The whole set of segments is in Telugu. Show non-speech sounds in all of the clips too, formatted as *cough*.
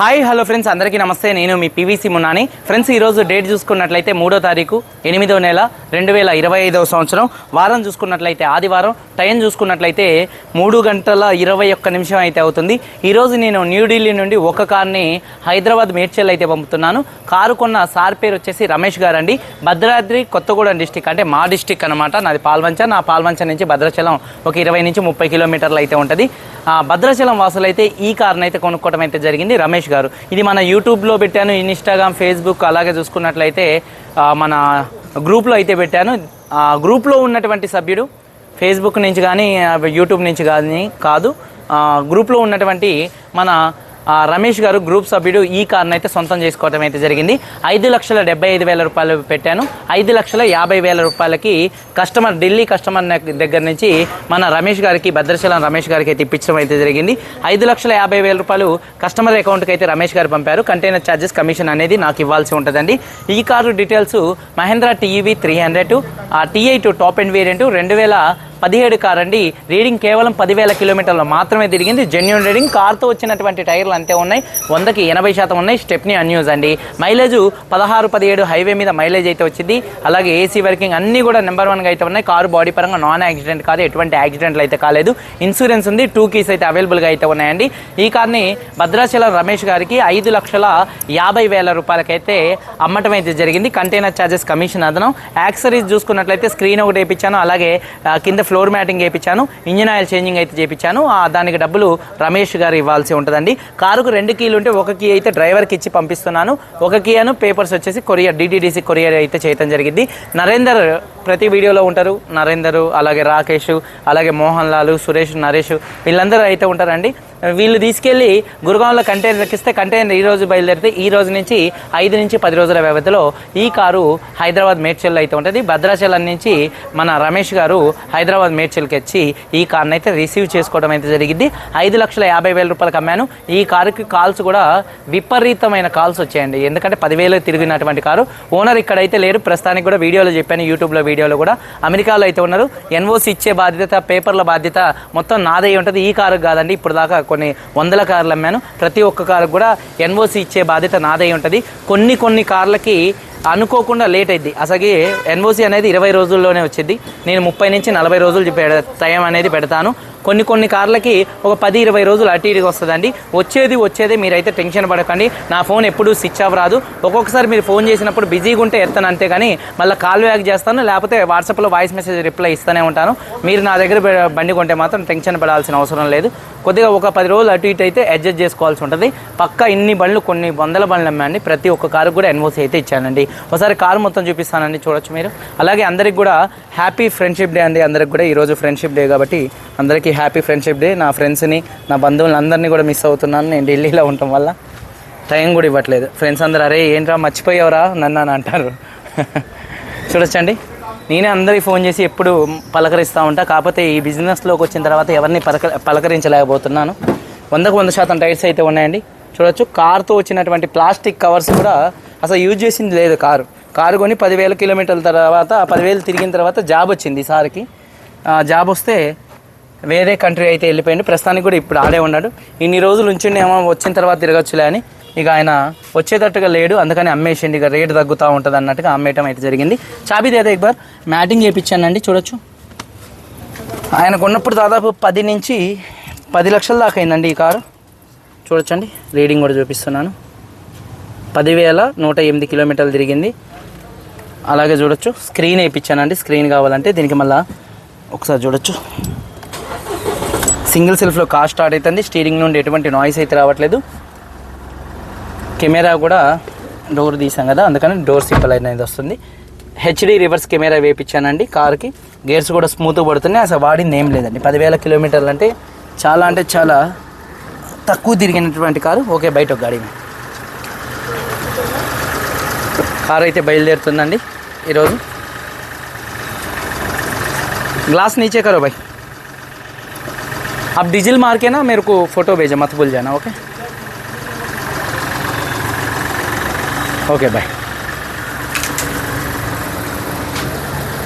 Hi hello friends. అందరికీ నమస్తే. నేను మీ పీవీసీ మున్నాని. ఫ్రెండ్స్ ఈరోజు డేట్ చూసుకున్నట్లయితే మూడో తారీఖు ఎనిమిదో నెల రెండు వేల ఇరవై ఐదవ సంవత్సరం. వారం చూసుకున్నట్లయితే ఆదివారం. టైం చూసుకున్నట్లయితే మూడు గంటల ఇరవై ఒక్క నిమిషం అయితే అవుతుంది. ఈరోజు నేను న్యూఢిల్లీ నుండి ఒక కార్ని హైదరాబాద్ మేడ్చల్ అయితే పంపుతున్నాను. కారు కొన్న సార్ పేరు వచ్చేసి రమేష్ గారండి. భద్రాద్రి కొత్తగూడెం డిస్టిక్ అంటే మా డిస్టిక్ అనమాట నాది పాల్వంచ. నా పాల్వంచ నుంచి భద్రాచలం ఒక ఇరవై నుంచి ముప్పై కిలోమీటర్లు అయితే ఉంటుంది. భద్రాచలం వాసులు అయితే ఈ కార్ని అయితే కొనుక్కోవడం అయితే జరిగింది. రమేష్ గారు. ఇది మన యూట్యూబ్లో పెట్టాను ఇన్స్టాగ్రామ్ ఫేస్బుక్ అలాగే చూసుకున్నట్లయితే మన గ్రూప్లో అయితే పెట్టాను. గ్రూప్లో ఉన్నటువంటి సభ్యుడు ఫేస్బుక్ నుంచి కానీ యూట్యూబ్ నుంచి కానీ కాదు గ్రూప్లో ఉన్నటువంటి మన రమేష్ గారు గ్రూప్ సభ్యుడు ఈ కార్ను అయితే సొంతం చేసుకోవడం అయితే జరిగింది. ఐదు లక్షల డెబ్బై ఐదు వేల రూపాయలు పెట్టాను. ఐదు లక్షల యాభై వేల రూపాయలకి కస్టమర్ ఢిల్లీ కస్టమర్ దగ్గర నుంచి మన రమేష్ గారికి భద్రాచలం రమేష్ గారికి అయితే ఇప్పించడం అయితే జరిగింది. ఐదు లక్షల యాభై వేల రూపాయలు కస్టమర్ అకౌంట్కి అయితే రమేష్ గారు పంపారు. కంటైనర్ ఛార్జెస్ కమిషన్ అనేది నాకు ఇవ్వాల్సి ఉంటుందండి. ఈ car details Mahindra TV three hundred ఆ TI two top end variant రెండు వేల పదిహేడు కార్ అండి రీడింగ్ కేవలం పదివేల కిలోమీటర్లు మాత్రమే తిరిగింది. జెన్యున్ రీడింగ్ కార్తో వచ్చినటువంటి టైర్లు అంతే ఉన్నాయి. వందకి ఎనభై శాతం ఉన్నాయి. స్టెప్ని అన్యూజ్ అండి. మైలేజ్ పదహారు పదిహేడు హైవే మీద మైలేజ్ అయితే వచ్చింది. అలాగే ఏసీ వర్కింగ్ అన్నీ కూడా నెంబర్ వన్గా అయితే ఉన్నాయి. కారు బాడీ పరంగా నాన్ యాక్సిడెంట్ కాదు ఎటువంటి యాక్సిడెంట్లు అయితే కాలేదు. ఇన్సూరెన్స్ ఉంది. టూ కీస్ అయితే అవైలబుల్గా అయితే ఉన్నాయండి. ఈ కార్ని భద్రాచలం రమేష్ గారికి ఐదు లక్షల యాభై వేల రూపాయలకైతే అమ్మటం అయితే జరిగింది. కంటైనర్ ఛార్జెస్ కమిషన్ అదనం. యాక్సరీస్ చూసుకున్నట్లయితే స్క్రీన్ ఒకటి వేయించాను అలాగే కింద ఫ్లోర్ మ్యాటింగ్ వేయించాను ఇంజిన్ ఆయిల్ చేంజింగ్ అయితే చేయించాను. ఆ, దానికి డబ్బులు రమేష్ గారు ఇవ్వాల్సి ఉంటుందండి. కారుకు రెండు కీలు ఉంటే ఒక కీ అయితే డ్రైవర్కి ఇచ్చి పంపిస్తున్నాను. ఒక కీ అను పేపర్స్ వచ్చేసి కొరియర్ డీటీడీసీ కొరియర్ అయితే చేయడం జరిగింది. నరేందర్ ప్రతి వీడియోలో ఉంటారు. నరేందర్ అలాగే రాకేష్ అలాగే మోహన్ లాల్ సురేష్ నరేష్ వీళ్ళందరూ అయితే ఉంటారండి. వీళ్ళు తీసుకెళ్ళి గురుగాంలో కంటైనర్ ఎక్కిస్తే కంటైనర్ ఈ రోజు బయలుదేరితే ఈ రోజు నుంచి ఐదు నుంచి పది రోజుల వ్యవధిలో ఈ కారు హైదరాబాద్ మేడ్చల్ అయితే ఉంటుంది. భద్రాచలం నుంచి మన రమేష్ గారు హైదరాబాద్ మేడ్చల్కి వచ్చి ఈ కార్ని అయితే రిసీవ్ చేసుకోవడం అయితే జరిగింది. ఐదు లక్షల యాభై వేల రూపాయలకు అమ్మాను. ఈ కారుకి కాల్స్ కూడా విపరీతమైన కాల్స్ వచ్చాయండి. ఎందుకంటే పదివేలు తిరిగినటువంటి కారు. ఓనర్ ఇక్కడైతే లేరు. ప్రస్తుతానికి కూడా వీడియోలో చెప్పాను. యూట్యూబ్లో వీడియోలో కూడా అమెరికాలో అయితే ఉన్నారు. ఎన్ఓసి ఇచ్చే బాధ్యత పేపర్ల బాధ్యత మొత్తం నాదే ఉంటుంది. ఈ కారు కాదండి. ఇప్పుడు దాకా కొన్ని వందల కార్లు అమ్మాను. ప్రతి ఒక్క కారు కూడా ఎన్ఓసి ఇచ్చే బాధ్యత నాదై ఉంటుంది. కొన్ని కొన్ని కార్లకి అనుకోకుండా లేట్ అయింది అసలు ఎన్ఓసి అనేది ఇరవై రోజుల్లోనే వచ్చింది నేను ముప్పై నుంచి నలభై రోజులు పెడ- టైం అనేది పెడతాను. కొన్ని కొన్ని కార్లకి ఒక పది ఇరవై రోజులు అటు ఇటుగా వస్తుందండి. వచ్చేది వచ్చేది మీరైతే టెన్షన్ పడకండి. నా ఫోన్ ఎప్పుడు స్విచ్ ఆఫ్ రాదు. ఒక్కొక్కసారి మీరు ఫోన్ చేసినప్పుడు బిజీగా ఉంటే ఎత్తాను అంతే కానీ మళ్ళీ కాల్ బ్యాక్ చేస్తాను. లేకపోతే వాట్సాప్లో వాయిస్ మెసేజ్ రిప్లై ఇస్తూనే ఉంటాను. మీరు నా దగ్గర బండి కొంటే మాత్రం టెన్షన్ పడాల్సిన అవసరం లేదు. కొద్దిగా ఒక పది రోజులు అటు ఇటు అయితే అడ్జస్ట్ చేసుకోవాల్సి ఉంటుంది. పక్క ఇన్ని బండ్లు కొన్ని వందల బండ్లు అమ్మాయండి ప్రతి ఒక్క కారు కూడా ఎన్ఓసి అయితే ఇచ్చానండి. ఒకసారి కారు మొత్తం చూపిస్తానండి చూడొచ్చు మీరు. అలాగే అందరికి కూడా హ్యాపీ ఫ్రెండ్షిప్ డే అండి. అందరికి కూడా ఈరోజు ఫ్రెండ్షిప్ డే కాబట్టి అందరికీ హ్యాపీ ఫ్రెండ్షిప్ డే. నా ఫ్రెండ్స్ని నా బంధువులందరినీ కూడా మిస్ అవుతున్నాను. నేను ఢిల్లీలో ఉండటం వల్ల టైం కూడా ఇవ్వట్లేదు. ఫ్రెండ్స్ అందరు అరే ఏంట్రా మర్చిపోయావురా? నన్ను అని అంటారు. *laughs* చూడొచ్చండి. నేనే అందరికి ఫోన్ చేసి ఎప్పుడు పలకరిస్తూ ఉంటా. కాకపోతే ఈ బిజినెస్లోకి వచ్చిన తర్వాత ఎవరిని పలక పలకరించలేకపోతున్నాను. వందకు వంద శాతం టైర్స్ అయితే ఉన్నాయండి. చూడొచ్చు. కార్తో వచ్చినటువంటి ప్లాస్టిక్ కవర్స్ కూడా అసలు యూజ్ చేసింది లేదు కారు. కారు కొని పదివేల కిలోమీటర్ల తర్వాత పదివేలు తిరిగిన తర్వాత జాబ్ వచ్చింది సార్కి. జాబ్ వస్తే వేరే కంట్రీ అయితే వెళ్ళిపోయింది ప్రస్తుతానికి కూడా ఇప్పుడు ఆడే ఉన్నాడు. ఇన్ని రోజులు ఉంచుండేమో వచ్చిన తర్వాత తిరగచ్చులే అని ఇక ఆయన వచ్చేటట్టుగా లేడు. అందుకని అమ్మేసిండి. ఇక రేటు తగ్గుతూ ఉంటుంది అన్నట్టుగా అమ్మేయటం అయితే జరిగింది. చాబీ దేదా ఇక్బార్ మ్యాటింగ్ చేయించానండి చూడొచ్చు. ఆయనకు ఉన్నప్పుడు దాదాపు పది నుంచి పది లక్షల దాకా అయిందండి ఈ కారు. చూడొచ్చండి. రీడింగ్ కూడా చూపిస్తున్నాను. పదివేల నూట ఎనిమిది కిలోమీటర్లు తిరిగింది. అలాగే చూడొచ్చు. స్క్రీన్ వేయించానండి. స్క్రీన్ కావాలంటే దీనికి మళ్ళా ఒకసారి చూడొచ్చు. సింగిల్ సెల్ఫ్లో కార్ స్టార్ట్ అవుతుంది. స్టీరింగ్ నుండి ఎటువంటి నాయిస్ అయితే రావట్లేదు. కెమెరా కూడా డోర్ తీసాం కదా అందుకని డోర్ సింపుల్ అనేది వస్తుంది. హెచ్డి రివర్స్ కెమెరా వేయించానండి కార్కి. గేర్స్ కూడా స్మూత్ పడుతున్నాయి. అసలు వాడింది ఏం లేదండి. పదివేల కిలోమీటర్లు అంటే చాలా అంటే చాలా తక్కువ తిరిగినటువంటి కారు. ఓకే బయట ఒక గాడి కార్ అయితే బయలుదేరుతుందండి ఈరోజు ग्लास नीचे करो भाई आप डीजल मार के ना मेरे को फ़ोटो भेजो मत भूल जाना ओके ఓకే బాయ్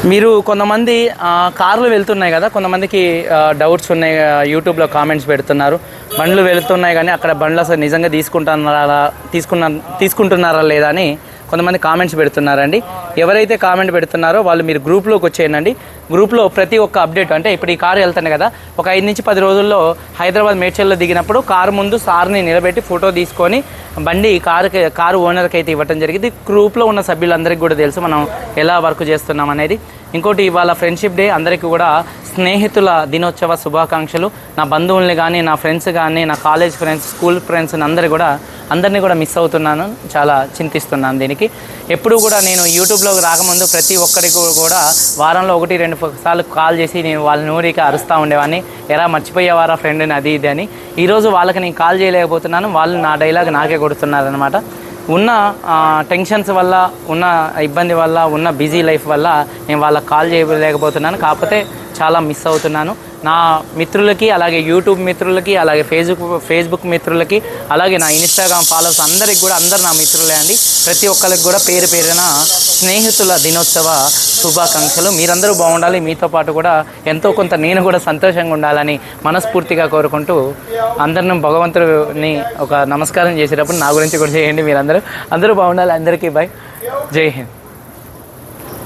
మీరు కొంతమంది ఆ, కార్లు వెళ్తున్నాయి కదా కొంతమందికి ఆ, డౌట్స్ ఉన్నాయి ఆ, యూట్యూబ్లో కామెంట్స్ పెడుతున్నారు బండ్లు వెళుతున్నాయి కానీ అక్కడ బండ్లు అసలు నిజంగా తీసుకుంటున్నారా తీసుకున్న తీసుకుంటున్నారా లేదా అని కొంతమంది కామెంట్స్ పెడుతున్నారండి. ఎవరైతే కామెంట్ పెడుతున్నారో వాళ్ళు మీరు గ్రూప్లోకి వచ్చేయండి. గ్రూప్లో ప్రతి ఒక్క అప్డేట్ అంటే ఇప్పుడు ఈ కారు వెళ్తాను కదా ఒక ఐదు నుంచి పది రోజుల్లో హైదరాబాద్ మేడ్చల్లో దిగినప్పుడు కారు ముందు సార్ని నిలబెట్టి ఫోటో తీసుకొని బండి కారుకి కారు ఓనర్కి అయితే ఇవ్వటం జరిగింది. గ్రూప్లో ఉన్న సభ్యులందరికీ కూడా తెలుసు మనం ఎలా వర్క్ చేస్తున్నాం అనేది. ఇంకోటి ఇవాళ ఫ్రెండ్షిప్ డే అందరికీ కూడా స్నేహితుల దినోత్సవ శుభాకాంక్షలు. నా బంధువుల్ని కానీ నా ఫ్రెండ్స్ కానీ నా కాలేజ్ ఫ్రెండ్స్ స్కూల్ ఫ్రెండ్స్ అందరి కూడా అందరినీ కూడా మిస్ అవుతున్నాను. చాలా చింతిస్తున్నాను దీనికి. ఎప్పుడు కూడా నేను యూట్యూబ్లోకి రాకముందు ప్రతి ఒక్కరికి కూడా వారంలో ఒకటి రెండు సార్లు కాల్ చేసి నేను వాళ్ళ నూరికి అరుస్తూ ఉండేవాడిని ఎలా మర్చిపోయేవారా ఫ్రెండ్ని అది ఇది అని. ఈరోజు వాళ్ళకి నేను కాల్ చేయలేకపోతున్నాను. వాళ్ళు నా డైలాగ్ నాకే కొడుతున్నారనమాట ఉన్న టెన్షన్స్ వల్ల ఉన్న ఇబ్బంది వల్ల ఉన్న బిజీ లైఫ్ వల్ల నేను వాళ్ళకి కాల్ చేయలేకపోతున్నాను. కాకపోతే చాలా మిస్ అవుతున్నాను. నా మిత్రులకి అలాగే యూట్యూబ్ మిత్రులకి అలాగే ఫేస్బుక్ ఫేస్బుక్ మిత్రులకి అలాగే నా ఇన్స్టాగ్రామ్ ఫాలోవర్స్ అందరికి కూడా అందరు నా మిత్రులే అండి. ప్రతి ఒక్కరికి కూడా పేరు పేరున స్నేహితుల దినోత్సవ శుభాకాంక్షలు. మీరందరూ బాగుండాలి. మీతో పాటు కూడా ఎంతో కొంత నేను కూడా సంతోషంగా ఉండాలని మనస్ఫూర్తిగా కోరుకుంటూ అందరిని భగవంతుడిని ఒక నమస్కారం చేసేటప్పుడు నా గురించి కూడా చేయండి మీరందరూ. అందరూ బాగుండాలి. అందరికీ బాయ్ జై హింద్.